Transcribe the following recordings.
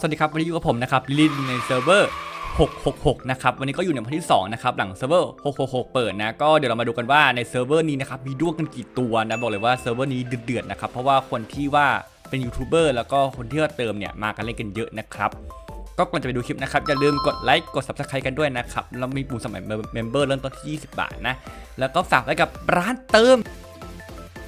สวัสดีครับวันนี้อยู่กับผมนะครับลิลินในเซิร์ฟเวอร์ 666 นะครับ วันนี้ก็อยู่ในวันที่ 2 นะครับ หลังเซิร์ฟเวอร์ 666 เปิดนะ ก็เดี๋ยวเรามาดูกันว่าในเซิร์ฟเวอร์นี้นะครับ มีด้วงกันกี่ตัวนะ บอกเลยว่าเซิร์ฟเวอร์นี้เดือดๆนะครับ เพราะว่าคนที่ว่าเป็นยูทูบเบอร์แล้วก็คนที่ว่าเติมเนี่ย มากันเล่นกันเยอะนะครับก็ก่อนจะไปดูคลิปนะครับ อย่าลืมกดไลค์กด subscribe กันด้วยนะครับแล้วมีปุ่มสมัครเมมเบอร์เริ่มต้นที่ 20 บาทนะ แล้วก็ฝากไว้กับร้านเติม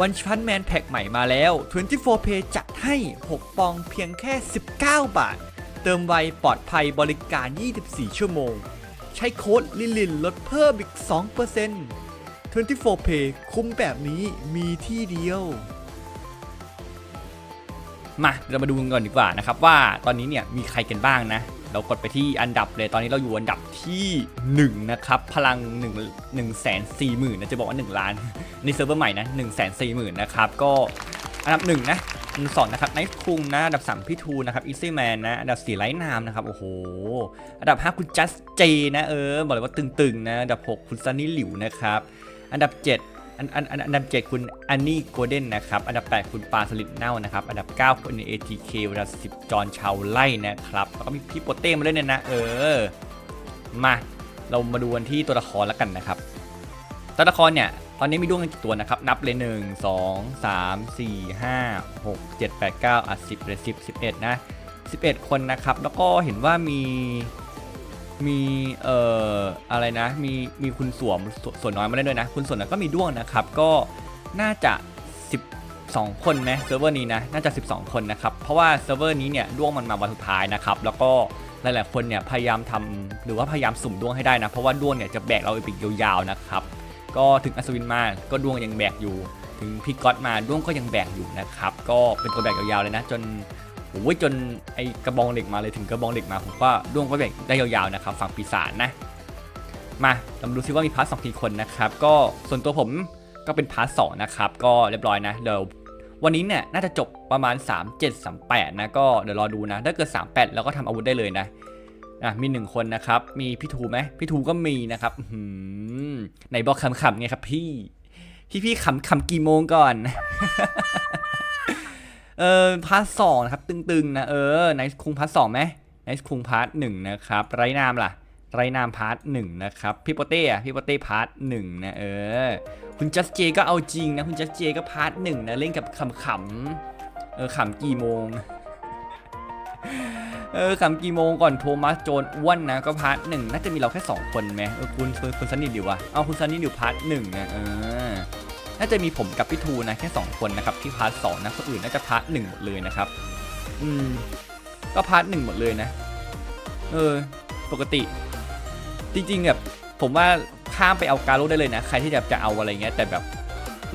วันชันแมนแพ็กใหม่มาแล้ว 24 Pay จัดให้ 6 ปองเพียงแค่ 19 บาท เติมไวปลอดภัยบริการ 24 ชั่วโมง ใช้โค้ดลิลินลดเพิ่มอีก 2% 24 Pay คุ้มแบบนี้มีที่เดียว มาเรามาดูกันก่อนดีกว่านะครับ ว่าตอนนี้เนี่ยมีใครกันบ้างนะ เรากดไปที่อันดับเลยตอนนี้เราอยู่อันดับที่ 1 นะครับ พลัง 1 1 4 0 0 0 0นะจะบอกว่า 1 ล้าน นี่เซิร์ฟเวอร์ใหม่นะ1 4 0 0 0 0นะครับ ก็อันดับ1นะอันดับสองนะครับไนท์คุงนะ อันดับ3พี่ทูนะครับอีซี่แมนนะ อันดับ4ไลท์นามนะครับ โอ้โห อันดับ5คุณจัสเจนะเออ บอกเลยว่าตึงๆนะ อันดับ6คุณซันนี่หลิวนะครับ อันดับ7อันอันอันอันดับ7คุณอันนี่โกลเด้นนะครับ อันดับ8คุณปาสลิดเน่านะครับ อันดับ9คุณ ATK อันดับ10จอนชาวไล่นะครับ แล้วก็มีพี่โปเต้มาเล่นเนี่ยนะ เออ มา เรามาดูกันที่ตัวละครแล้วกันนะครับ ตัวละครเนี่ย อนนี้มีด้วงกันกี่ตัวนะครับ นับเลย1 2 3 4 5 6 7 8 9อะ10เลย10 11นะ11คนนะครับ แล้วก็เห็นว่ามีมีเอ่ออะไรนะ มีมีคุณสวมสส่วนน้อยมาเล่นด้วยนะ คุณส่วนน้อยก็มีด้วงนะครับ ก็น่าจะ 12 คนไหมเซิร์ฟเวอร์นี้นะ น่าจะ 12 คนนะครับ เพราะว่าเซิร์ฟเวอร์นี้เนี่ยด้วงมันมาวันสุดท้ายนะครับ แล้วก็หลาย ๆ คนเนี่ยพยายามทำหรือว่าพยายามสุ่มด้วงให้ได้นะ เพราะว่าด้วงเนี่ยจะแบกเราไปอีกยาวๆนะครับ ก็ถึงอัศวินมาก็ด้วงยังแบกอยู่ ถึงพี่ก๊อตมาด้วงก็ยังแบกอยู่นะครับ ก็เป็นตัวแบกยาวๆเลยนะ จนโอ้ยจนไอกระบองเหล็กมาเลยถึงกระบองเหล็กมาผมก็ด้วงก็แบ่งได้ยาวๆนะครับฝั่งปีศาจนะ มาเรามาดูซิว่ามีพาร์ทสองกี่คนนะครับ ก็ส่วนตัวผมก็เป็นพาร์ทสองนะครับ ก็เรียบร้อยนะเดี๋ยววันนี้เนี่ยน่าจะจบประมาณ 3 7 3 8นะก็เดี๋ยวรอดูนะถ้าเกิด 38 แล้วก็ทำอาวุธได้เลยนะ อะมีหนึ่งคนนะครับ มีพี่ทูไหมพี่ทูก็มีนะครับอื้อหือไหนบอกขำๆไงครับพี่ พี่พี่ๆขำขำกี่โมงก่อน เออพาร์ทสองนะครับ ตึงๆนะเออไนท์คุงพาร์ทสองไหมไนท์คุงพาร์ทหนึ่งนะครับ ไรนามล่ะ ไรนามพาร์ทหนึ่งนะครับ พี่โปเต้อะพี่โปเต้พาร์ทหนึ่งนะเออ คุณจัสเจก็เอาจริงนะ คุณจัสเจก็พาร์ทหนึ่งนะ เล่นกับขำๆเออขำกี่โมง เออขำกี่โมงก่อนโทมัสโจนอ้วนนะก็พาร์ทหนึ่งน่าจะมีเราแค่สองคนไหมเออคุณคุณซันนี่ดิววะเอาคุณซันนี่ดิวพาร์ทหนึ่งนะเออน่าจะมีผมกับพี่ทูนะแค่ 2 คนนะครับที่พาร์ทสนะคนอื่นน่าจะพาร์ทหนึ่งหมดเลยนะครับอืมก็พาร์ทหนึ่งหมดเลยนะ เออ ปกติ จริงๆแบบผมว่าข้ามไปเอาการโลได้เลยนะ ใครที่แบบจะเอาอะไรเงี้ยแต่แบบ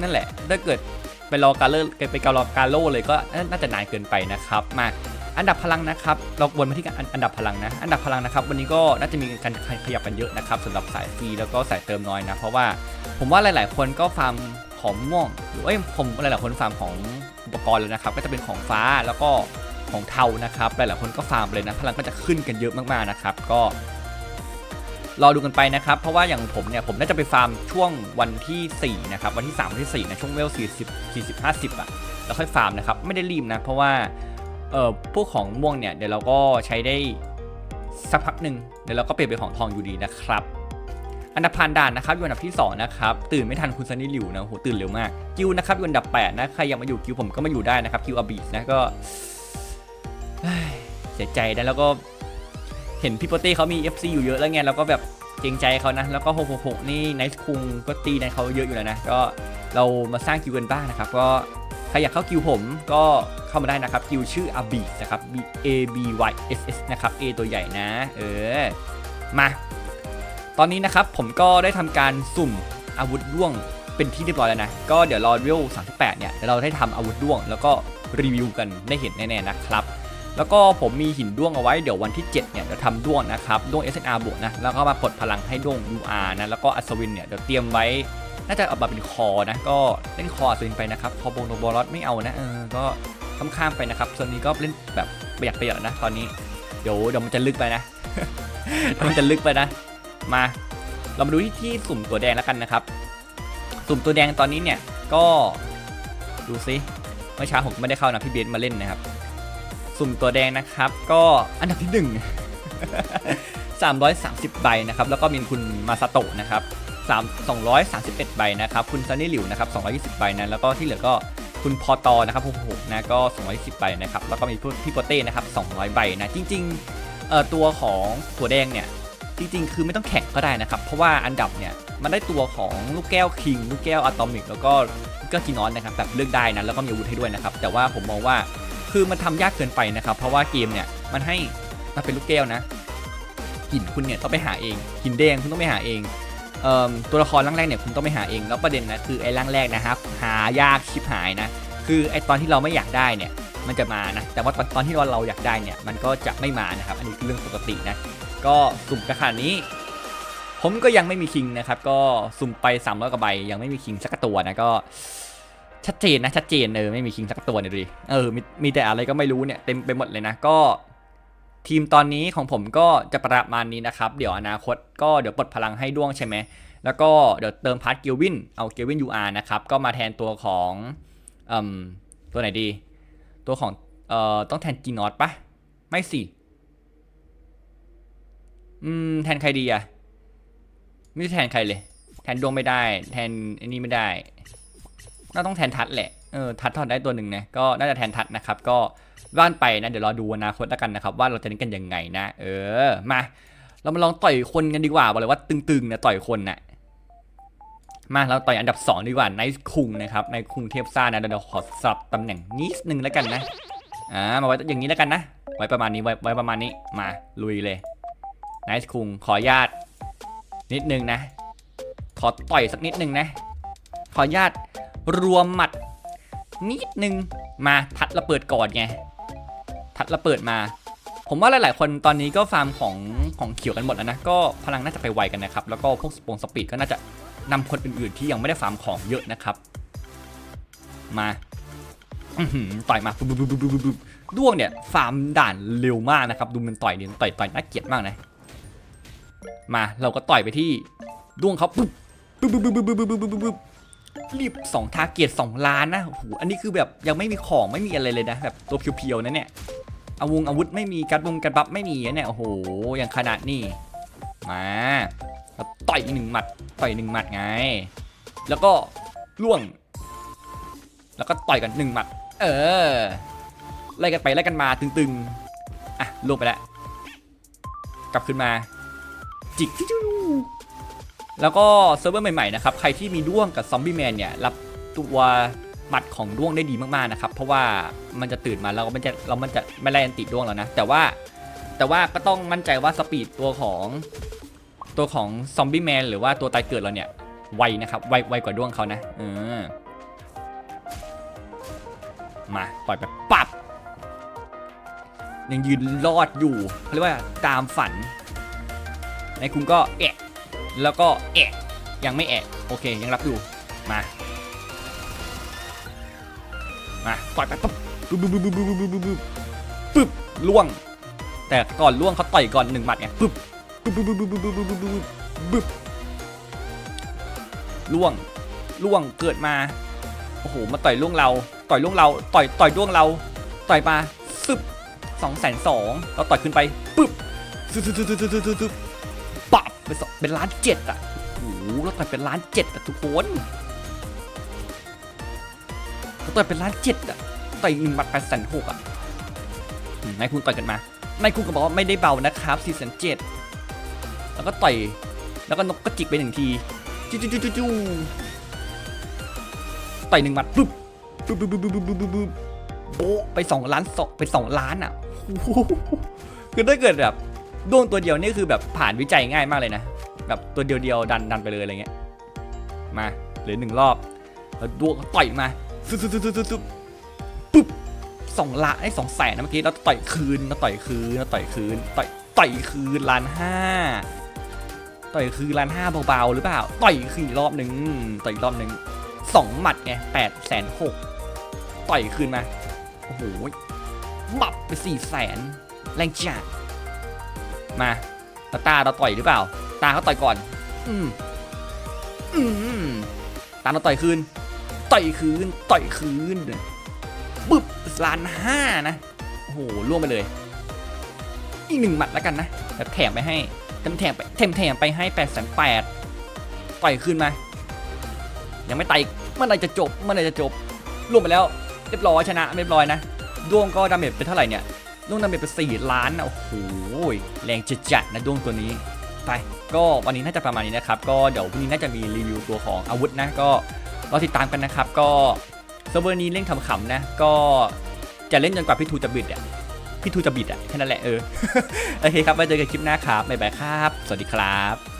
นั่นแหละถ้าเกิดไปรอการเลอร์ไปการรอการโลเลยก็น่าจะนานเกินไปนะครับมา อันดับพลังนะครับเราวนมาที่อันอันดับพลังนะ อันดับพลังนะครับ วันนี้ก็น่าจะมีการขยับกันเยอะนะครับสำหรับสายฟรีแล้วก็สายเติมน้อยนะ เพราะว่าผมว่าหลาย ๆ คนก็ฟาร์มของม่วงหรือว่าผมหลาย ๆ คนฟาร์มของอุปกรณ์เลยนะครับ ก็จะเป็นของฟ้าแล้วก็ของเทานะครับหลาย ๆ คนก็ฟาร์มเลยนะ พลังก็จะขึ้นกันเยอะมาก ๆ นะครับ ก็รอดูกันไปนะครับ เพราะว่าอย่างผมเนี่ยผมน่าจะไปฟาร์มช่วงวันที่4นะครับวันที่3วันที่4นะช่วงเวล40 40 50อะแล้วค่อยฟาร์มนะครับไม่ได้รีบนะเพราะว่า เอ่อพวกของม่วงเนี่ยเดี๋ยวเราก็ใช้ได้สักพักหนึ่งเดี๋ยวเราก็เปลี่ยนเป็นของทองอยู่ดีนะครับ อันดับผ่านด่านนะครับอยู่อันดับที่ 2 นะครับ ตื่นไม่ทันคุณซันนี่หลิวนะโหตื่นเร็วมากกิวนะครับอยู่อันดับ8นะใครอยากมาอยู่กิวผมก็มาอยู่ได้นะครับกิวอาบีนะก็เสียใจนะแล้วก็เห็นพี่โปเต้เขามี FC อยู่เยอะแล้วไงเราก็แบบเกรงใจเขานะ แล้วก็โฮโฮโฮนี่ไนท์คุงก็ตีในเขาเยอะอยู่แล้วนะ ก็เรามาสร้างกิวกันบ้างนะครับ ก็ ใครอยากเข้ากิวผมก็เข้ามาได้นะครับกิวชื่ออาบีนะครับ B A B Y S S นะครับ A ตัวใหญ่นะ เออ มา ตอนนี้นะครับผมก็ได้ทำการสุ่มอาวุธด้วงเป็นที่เรียบร้อยแล้วนะ ก็เดี๋ยวรอเวล38 เนี่ยเดี๋ยวเราได้ทำอาวุธด้วง แล้วก็รีวิวกันได้เห็นแน่ๆนะครับแล้วก็ผมมีหินด้วงเอาไว้เดี๋ยววันที่ 7 เนี่ยเดี๋ยวทำด้วงนะครับ ด้วง SNR บวกนะ แล้วก็มาปลดพลังให้ด้วง UR นะ แล้วก็อัศวินเนี่ยเดี๋ยวเตรียมไว้ น่าจะเอามาเป็นคอนะ ก็เล่นคออัศวินไปนะครับ คอบงโนบอลอสไม่เอานะเออก็ข้ามๆไปนะครับส่วนนี้ก็เล่นแบบประหยัดประหยัดนะ ตอนนี้เดี๋ยวเดี๋ยวมันจะลึกไปนะเดี๋ยวมันจะลึกไปนะ มาเรามาดูที่ที่สุ่มตัวแดงแล้วกันนะครับ สุ่มตัวแดงตอนนี้เนี่ยก็ดูซิเมื่อเช้าผมก็ไม่ได้เข้านะพี่เบสมาเล่นนะครับ สุ่มตัวแดงนะครับ ก็อันดับที่หนึ่ง330 ใบนะครับ แล้วก็มีคุณมาซาโตะนะครับ 3 231 ใบนะครับ คุณซันนี่หลิวนะครับ220 ใบนะ แล้วก็ที่เหลือก็คุณพอตอนะครับ66นะก็220ใบนะครับ แล้วก็มีพี่โปเต้นะครับ 200 ใบนะ จริงๆเอ่อตัวของตัวแดงเนี่ย จริงๆ คือไม่ต้องแข่งก็ได้นะครับ เพราะว่าอันดับเนี่ย มันได้ตัวของลูกแก้วคิง ลูกแก้วอะตอมิก แล้วก็ลูกแก้วจีนอนนะครับ แบบเลือกได้นะ แล้วก็มีอาวุธให้ด้วยนะครับ แต่ว่าผมมองว่า คือมันทำยากเกินไปนะครับ เพราะว่าเกมเนี่ย มันให้มันเป็นลูกแก้วนะ หินคุณเนี่ยต้องไปหาเอง หินแดงคุณต้องไปหาเอง ตัวละครร่างแรกเนี่ยคุณต้องไปหาเองแล้วประเด็นนะคือไอ้ร่างแรกนะครับหายากชิบหายนะคือไอ้ตอนที่เราไม่อยากได้เนี่ยมันจะมานะแต่ว่าตอนตอนที่เราเราอยากได้เนี่ยมันก็จะไม่มานะครับอันนี้เรื่องปกตินะก็สุ่มกระขานี้ ผมก็ยังไม่มีคิงนะครับก็สุ่มไป300กว่าใบยังไม่มีคิงสักตัวนะก็ชัดเจนนะชัดเจนเออไม่มีคิงสักตัวเนี่ยดูดิเออมีมีแต่อะไรก็ไม่รู้เนี่ยเต็มไปหมดเลยนะก็ ทีมตอนนี้ของผมก็จะประมาณนี้นะครับ เดี๋ยวอนาคตก็เดี๋ยวปลดพลังให้ด้วงใช่ไหม แล้วก็เดี๋ยวเติมพาร์ทเกลวิน เอาเกลวิน UR นะครับ ก็มาแทนตัวของอตัวไหนดี ตัวของเอ่อต้องแทนจีนอตปะไม่สิ อืม แทนใครดีอะไม่ได้แทนใครเลย แทนดวงไม่ได้ แทนอ้นี่ไม่ได้น่าต้องแทนทัดแหละ เออ ทัดทอดได้ตัวหนึ่งนะ ก็น่าจะแทนทัดนะครับ ก็ ว่านไปนะเดี๋ยวรอดูอนาคตแล้วกันนะครับว่าเราจะเล่นกันยังไงนะ เออมาเรามาลองต่อยคนกันดีกว่าบอกเลยว่าตึงๆนะต่อยคนนะมาเราต่อยอันดับ 2 ดีกว่าไนท์คุงนะครับไนท์คุงเทพซ่านะเดี๋ยวเราขอสลับตำแหน่งนิดนึงแล้วกันนะอ่ามาไว้อย่างนี้แล้วกันนะ ไว้ประมาณนี้ไว้ไว้ประมาณนี้มาลุยเลยไนท์คุงขอญาตนิดนึงนะ ขอต่อยสักนิดนึงนะ ขอญาตรวมหมัดนิดนึงมาทัดระเปิดก่อนไง ทัดระเปิดมา ผมว่าหลาย ๆ คนตอนนี้ก็ฟาร์มของของเขียวกันหมดแล้วนะก็พลังน่าจะไปไวกันนะครับแล้วก็พวกสปงสปีดก็น่าจะนำคนอื่น ๆ ที่ยังไม่ได้ฟาร์มของเยอะนะครับ มาอื้อหือต่อยมาด้วงเนี่ยฟาร์มด่านเร็วมากนะครับดูมันต่อยเนี่ยต่อยต่อยน่าเกลียดมากนะมาเราก็ต่อยไปที่ด้วงเขาปุ๊บปุ๊บปุ๊บปุ๊บปุ๊บปุ๊บปุ๊บปุ๊บรีบสองทาเกียสองล้านนะโอ้โหอันนี้คือแบบยังไม่มีของไม่มีอะไรเลยนะแบบตัวเพียวๆนะเนี่ย อาวุธอาวุธไม่มีการบงการบัฟไม่มีเนี่ยโอ้โหอย่างขนาดนี้มาแล้วต่อยหนึ่งหมัดต่อยหนึ่งหมัดไง แล้วก็ล่วง แล้วก็ต่อยกันหนึ่งหมัด เออไล่กันไปไล่กันมาตึงๆอะล่วงไปแล้วกลับขึ้นมา จิกจิ้วแล้วก็เซิร์ฟเวอร์ใหม่ๆนะครับใครที่มีด้วงกับซอมบี้แมนเนี่ยรับตัว หมัดของด้วงได้ดีมากๆนะครับ เพราะว่ามันจะตื่นมาแล้วมันจะเรามันจะไม่ไล่อันติด้วงแล้วนะ แต่ว่าแต่ว่าก็ต้องมั่นใจว่าสปีดตัวของตัวของซอมบี้แมนหรือว่าตัวตายเกิดเราเนี่ยไวนะครับไวไวกว่าด้วงเขานะเออมาปล่อยไปปับยังยืนรอดอยู่เขาเรียกว่าตามฝันในคุณก็แอะแล้วก็แอะยังไม่แอะโอเคยังรับอยู่มา มาต่อยไปปุ๊บปุ๊บปุ๊บปุ๊บปุ๊บปุ๊บปุ๊บปุ๊บล่วง แต่ก่อนล่วงเขาต่อยก่อนหนึ่งหมัดไงปุ๊บปุ๊บปุ๊บปุ๊บปุ๊บปุ๊บปุ๊บปุ๊บปุ๊บล่วงล่วงเกิดมาโอ้โหมาต่อยล่วงเรา ต่อยล่วงเรา ต่อยต่อยล่วงเรา ต่อยมาซึบสองแสนสองเราต่อยขึ้นไปปุ๊บซึบซึบซึบซึบซึบซึบปับเป็นสองเป็นล้านเจ็ดอะโอ้โหแล้วต่อยเป็นล้านเจ็ดอะทุกคน ต่อยเป็นล้านเจ็ดอะต่อยหนึ่งบัตรแปดแสนหกอะนายคุณต่อยกันมานายคุณก็บอกว่าไม่ได้เบานะครับสี่แสนเจ็ดแล้วก็ต่อย แล้วก็นกกระจิกไปหนึ่งทีจู่จู่จู่จู่ต่อยหนึ่งบัตปุ๊บปุ๊บปุ๊บปุ๊บปุ๊บปุ๊บปุ๊บโบไปสองล้านสองไปสองล้านอะคือถ้าเกิดแบบดวงตัวเดียวนี่คือแบบผ่านวิจัยง่ายมากเลยนะ แบบตัวเดียวเดียวดันดันไปเลยอะไรเงี้ยมาเหลือหนึ่งรอบแล้วดวงต่อยมา ซึบซึบซึบซึบซึบซึบปุ๊บสองละไอ้สองแสนนะเมื่อกี้เราต่อยคืนเราต่อยคืนเราต่อยคืนต่อยต่อยคืนล้านห้าต่อยคืนล้านห้าเบาๆหรือเปล่า ต่อยคืนอีกรอบหนึ่งต่อยอีกรอบหนึ่งสองหมัดไงแปดแสนหกต่อยคืนมาโอ้โหบับไปสี่แสนแรงจัดมาแล้วตาเราต่อยหรือเปล่า ตาเขาต่อยก่อน อืมอืมตาเราต่อยคืน ต่อยคืนต่อยคืนปึ๊บล้านห้านะโอ้โหล่วงไปเลย อีกหนึ่งหมัดแล้วกันนะแบบแถมไปให้แถมแถมไปแถมแถมไปให้8ปดแสนแปดต่อยขึ้นมา ยังไม่ไต่เมื่อไหรจะจบเมื่อไหรจะจบล่วงไปแล้ว เรียบร้อยชนะเรียบร้อยนะดวงก็ดาเมจไปเท่าไหร่เนี่ยดวงดาเมจไปสี่ล้านนะโอ้โหแรงจัดจัดๆนะดวงตัวนี้ไปก็วันนี้น่าจะประมาณนี้นะครับ ก็เดี๋ยวพรุ่งนี้น่าจะมีรีวิวตัวของอาวุธนะ ก็ รอติดตามกันนะครับ ก็เซิร์ฟเวอร์นี้เล่นขำๆนะ ก็จะเล่นจนกว่าพี่ทูจะบิดอะพี่ทูจะบิดอะแค่นั้นแหละเออโอเคครับไว้เจอกันคลิปหน้าครับบ๊ายบายครับ สวัสดีครับ